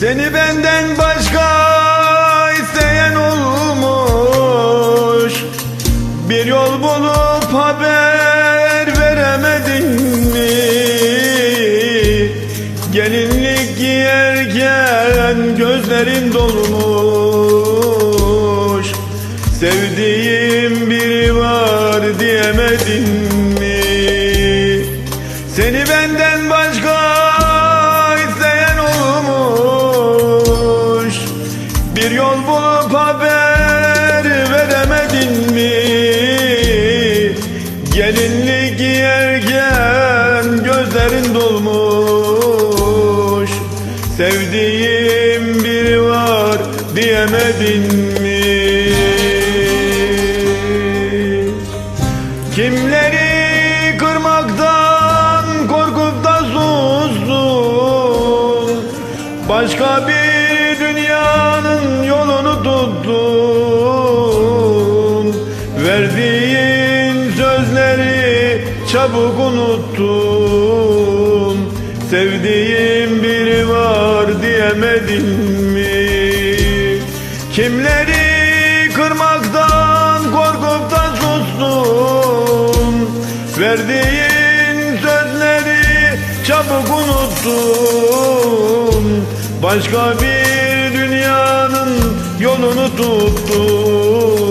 Seni benden başka isteyen olmuş Bir yol bulup haber veremedin mi? Gelinlik giyerken gözlerin dolmuş yol bulup haber veremedin mi? Gelinlik giyerken gözlerin dolmuş Sevdiğim biri var diyemedin mi? Kimleri kırmaktan korkup da sustun Başka bir Verdiğin sözleri çabuk unuttun. Sevdiğim biri var diyemedin mi? Kimleri kırmaktan korkup da sustun? Verdiğin sözleri çabuk unuttun. Başka bir dünyanın yolunu tuttun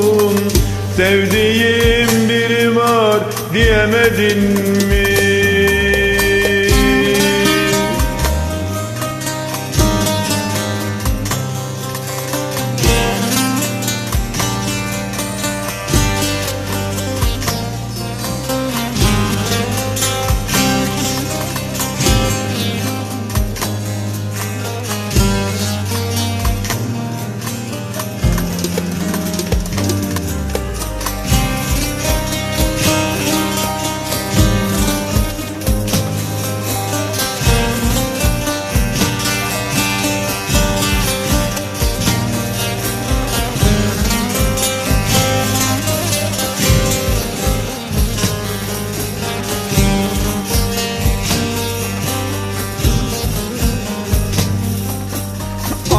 Sevdiğim biri var diyemedin mi?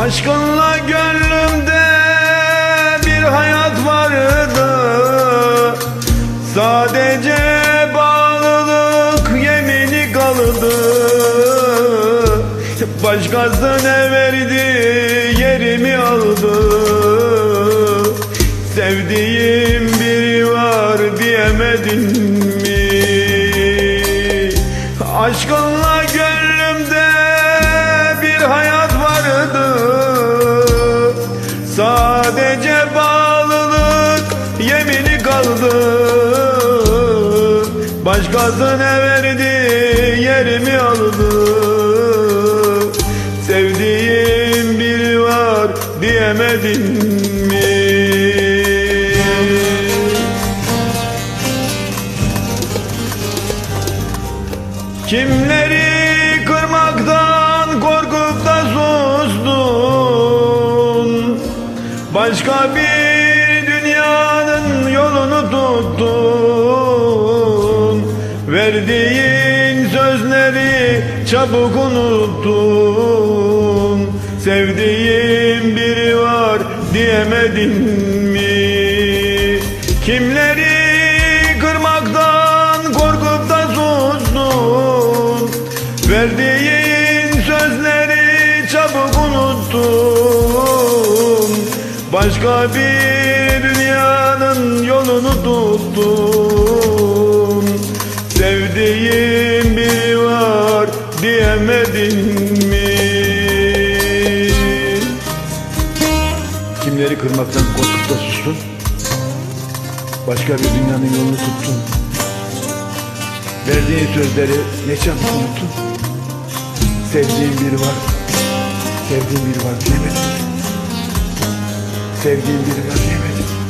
Aşkınla gönlümde bir hayat vardı. Sadece bağlılık yemini kaldı. Başkasına verdi yerimi aldı. Sevdiğim biri var diyemedin mi? Aşkınla verdi yerimi aldı. Sevdiğim biri var diyemedin mi? Kimleri kırmaktan korkup da sustun Başka bir dünyanın yolunu tuttun Verdiğin sözleri çabuk unuttun. Sevdiğim biri var diyemedin mi? Kimleri kırmaktan korkup da sustun Verdiğin sözleri çabuk unuttun. Başka bir dünyanın yolunu tuttun diyemedin mi? Kimleri kırmaktan korkup da sustun? Başka bir dünyanın yolunu tuttun. Verdiğin sözleri ne çabuk unuttun? Sevdiğin biri var Sevdiğin biri var diyemedin Sevdiğin biri var diyemedin